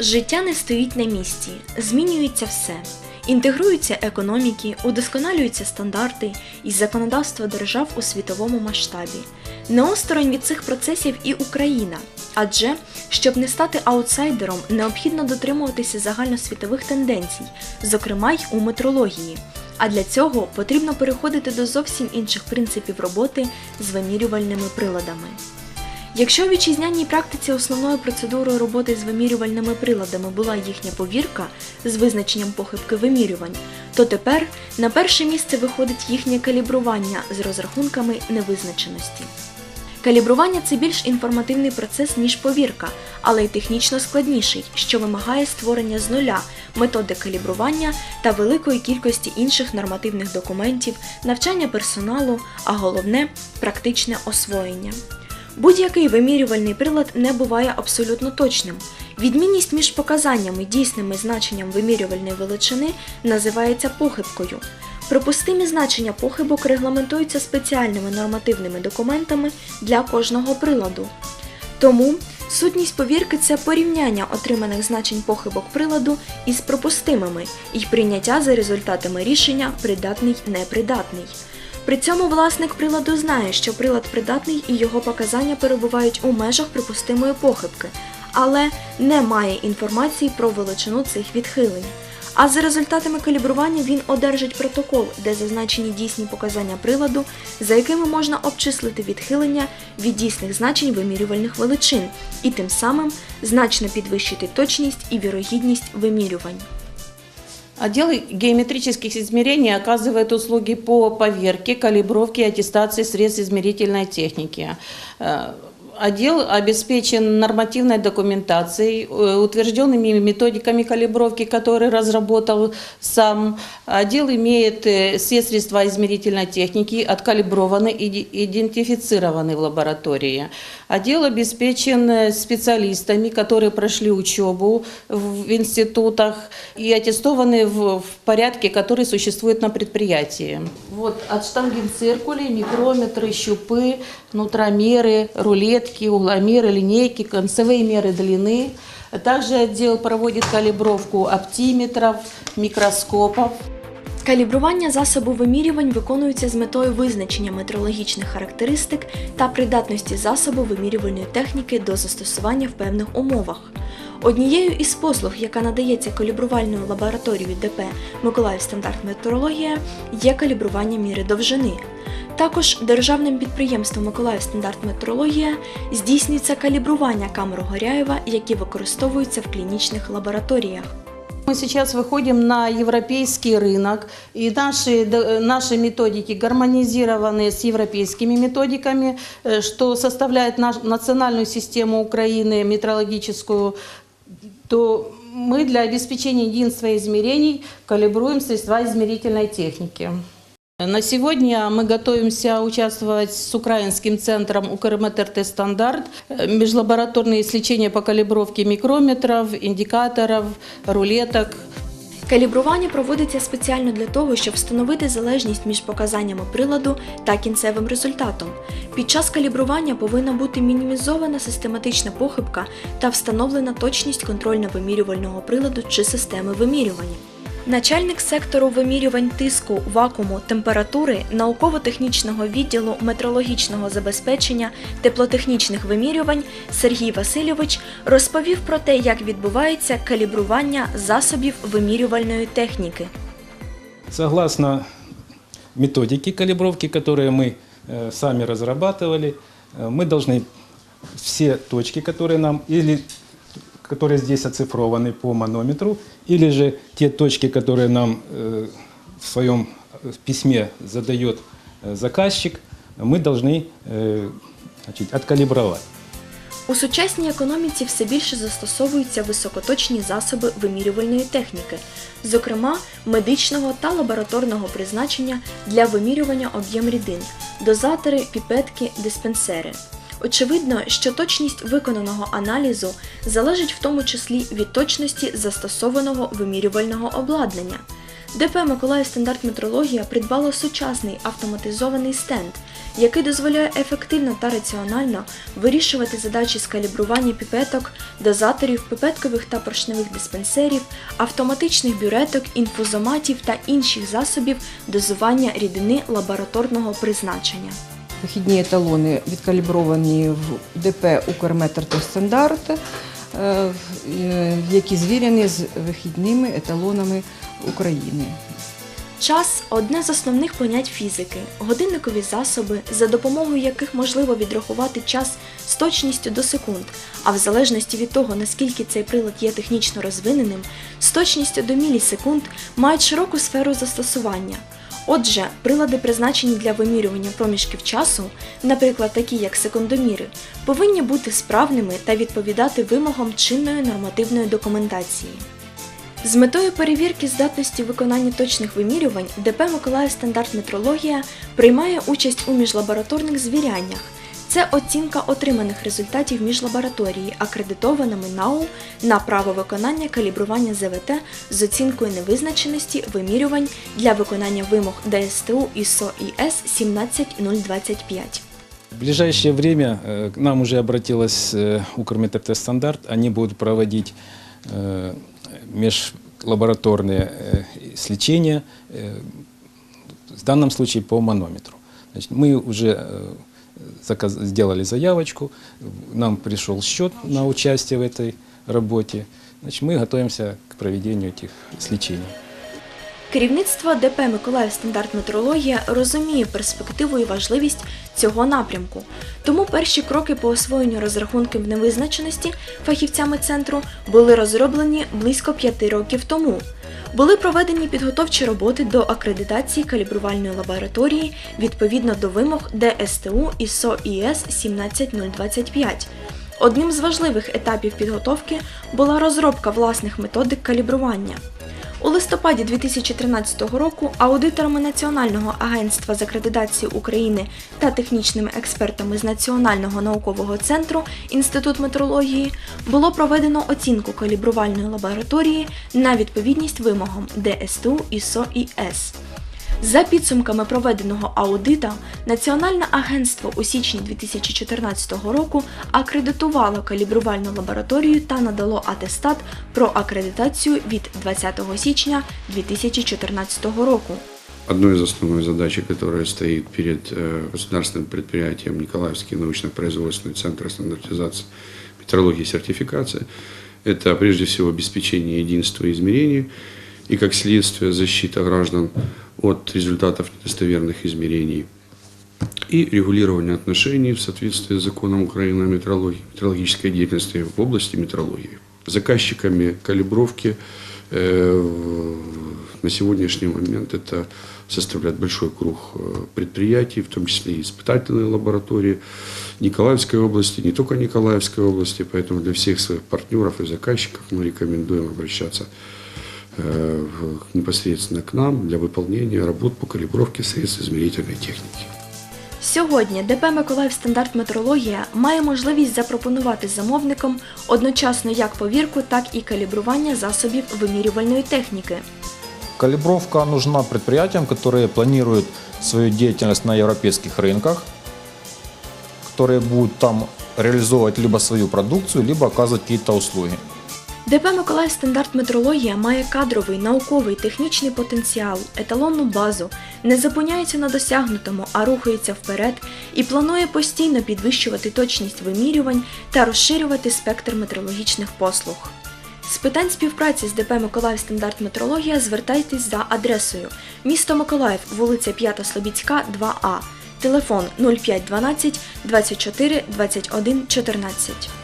Життя не стоїть на місці, змінюється все. Інтегруються економіки, удосконалюються стандарти і законодавство держав у світовому масштабі. Не осторонь від цих процесів і Україна. Адже, щоб не стати аутсайдером, необхідно дотримуватися загальносвітових тенденцій, зокрема й у метрології. А для цього потрібно переходити до зовсім інших принципів роботи з вимірювальними приладами. Якщо в вітчизняній практиці основною процедурою роботи з вимірювальними приладами була їхня повірка з визначенням похибки вимірювань, то тепер на перше місце виходить їхнє калібрування з розрахунками невизначеності. Калібрування це більш інформативний процес, ніж повірка, але й технічно складніший, що вимагає створення з нуля методи калібрування та великої кількості інших нормативних документів, навчання персоналу, а головне практичне освоєння. Будь-який вимірювальний прилад не буває абсолютно точним. Відмінність між показаннями дійсними значенням вимірювальної величини називається похибкою. Припустимі значення похибок регламентуються спеціальними нормативними документами для кожного приладу. Тому сутність повірки це порівняння отриманих значень похибок приладу із пропустимими і прийняття за результатами рішення придатний непридатний. При цьому власник приладу знає, що прилад придатний і його показання перебувають у межах припустимої похибки, але не має інформації про величину цих відхилень. А за результатами калібрування він одержить протокол, де зазначені дійсні показання приладу, за якими можна обчислити відхилення від дійсних значень вимірювальних величин, і тим самим значно підвищити точність і вірогідність вимірювань. Отдел геометрических измерений оказывает услуги по поверке, калибровке и аттестации средств измерительной техники. Отдел обеспечен нормативной документацией, э, утвержденными методиками калибровки, которые разработал сам. Отдел имеет э, все средства измерительной техники, откалиброваны и идентифицированы в лаборатории. Отдел обеспечен э, специалистами, которые прошли учебу в институтах и аттестованы в, порядке, который существует на предприятии. Вот от штангенциркулей, микрометры, щупы, нутромеры, рулетки, угломеры, линейки, концевые меры длины. Также отдел проводит калибровку оптиметров, микроскопов. Калібрування засобу вимірювань виконується з метою визначення метрологічних характеристик та придатності засобу вимірювальної техніки до застосування в певних умовах. Однією із послуг, яка надається калібрувальною лабораторією ДП Миколаїв стандарт метрологія, є калібрування міри довжини. Також державним підприємством Миколаїв стандарт метрологія здійснюється калібрування камер Горяєва, які використовуються в клінічних лабораторіях. Мы сейчас выходим на европейский рынок, и наши, д- наши методики гармонизированы с европейскими методиками, э, что составляет наш, национальную систему Украины метрологическую, то мы для обеспечения единства измерений калибруем средства измерительной техники. На сегодня мы готовимся участвовать с украинским центром УКРМТРТ «Стандарт» э, межлабораторные исследования по калибровке микрометров, индикаторов, рулеток. Калібрування проводиться спеціально для того, щоб встановити залежність між показаннями приладу та кінцевим результатом. Під час калібрування повинна бути мінімізована систематична похибка та встановлена точність контрольно-вимірювального приладу чи системи вимірювання. Начальник сектору вимірювань тиску, вакууму, температури, науково-технічного відділу метрологічного забезпечення, теплотехнічних вимірювань Сергій Васильович розповів про те, як відбувається калібрування засобів вимірювальної техніки. Согласно методике калибровки, которые мы э, сами разрабатывали, э, мы должны все точки, которые нам или которые здесь оцифрованы по манометру, или же те точки, которые нам э, в своем э, письме задает э, заказчик, мы должны э, значит, откалибровать. У сучасній економіці все більше застосовуються високоточні засоби вимірювальної техніки, зокрема медичного та лабораторного призначення для вимірювання об'єм рідин, дозатори, піпетки, диспенсери. Очевидно, що точність виконаного аналізу залежить в тому числі від точності застосованого вимірювального обладнання. ДП Миколаїв стандарт метрологія придбало сучасний автоматизований стенд, який дозволяє ефективно та раціонально вирішувати задачі з калібрування піпеток, дозаторів, пипеткових та поршневих диспенсерів, автоматичних бюреток, інфузоматів та інших засобів дозування рідини лабораторного призначення. Вихідні еталони відкалібровані в ДП «Укрметр» е, які звірені з вихідними еталонами України. Час одне з основних понять фізики. Годинникові засоби, за допомогою яких можливо відрахувати час з точністю до секунд, а в залежності від того, наскільки цей прилад є технічно розвиненим, з точністю до мілісекунд мають широку сферу застосування. Отже, прилади, призначені для вимірювання проміжків часу, наприклад, такі як секундоміри, повинні бути справними та відповідати вимогам чинної нормативної документації. З метою перевірки здатності виконання точних вимірювань ДП Миколаїв стандарт метрологія приймає участь у міжлабораторних звіряннях. Це оцінка отриманих результатів міжлабораторії, акредитованими НАУ на право виконання калібрування ЗВТ з оцінкою невизначеності вимірювань для виконання вимог ДСТУ ISO IS 17025. В ближайшее время э, к нам уже обратилась э, Укрметротестстандарт. Они будут проводить э, межлабораторные э, сличения, э, в данном случае по манометру. Значит, мы уже э, заказ- сделали заявочку, нам пришел счет на участие в этой работе. Значит, мы готовимся к проведению этих сличений. Керівництво ДП Миколаїв стандарт метрологія розуміє перспективу і важливість цього напрямку. Тому перші кроки по освоєнню розрахунків невизначеності фахівцями центру були розроблені близько п'яти років тому. Були проведені підготовчі роботи до акредитації калібрувальної лабораторії відповідно до вимог ДСТУ ISO IS 17025. Одним з важливих етапів підготовки була розробка власних методик калібрування. У листопаді 2013 року аудиторами Національного агентства з акредитації України та технічними експертами з Національного наукового центру Інститут метрології було проведено оцінку калібрувальної лабораторії на відповідність вимогам ДСТУ і IS. За підсумками проведеного аудита, Національне агентство у січні 2014 року акредитувало калібрувальну лабораторію та надало атестат про акредитацію від 20 січня 2014 року. Одной из основных задач, которая стоит перед э, государственным предприятием Николаевский научно-производственный центр стандартизации метрологии и сертификации, это прежде всего обеспечение единства измерений и, как следствие, защита граждан от результатов недостоверных измерений и регулирование отношений в соответствии с законом Украины о метрологии, метрологической деятельности в области метрологии. Заказчиками калибровки э, на сегодняшний момент это составляет большой круг э, предприятий, в том числе и испытательные лаборатории Николаевской области, не только Николаевской области, поэтому для всех своих партнеров и заказчиков мы рекомендуем обращаться непосредственно к нам для выполнения работ по калибровке средств измерительной техники. Сьогодні ДП Миколаїв стандарт метрологія має можливість запропонувати замовникам одночасно як повірку, так і калібрування засобів вимірювальної техніки. Калибровка нужна предприятиям, которые планируют свою деятельность на европейских рынках, которые будут там реализовывать либо свою продукцию, либо оказывать какие-то услуги. ДП Миколаїв стандарт метрологія має кадровий, науковий, технічний потенціал, еталонну базу, не зупиняється на досягнутому, а рухається вперед і планує постійно підвищувати точність вимірювань та розширювати спектр метрологічних послуг. З питань співпраці з ДП Миколаїв стандарт метрологія звертайтесь за адресою місто Миколаїв, вулиця 5 Слобідська, 2А, телефон 0512 24 21 14.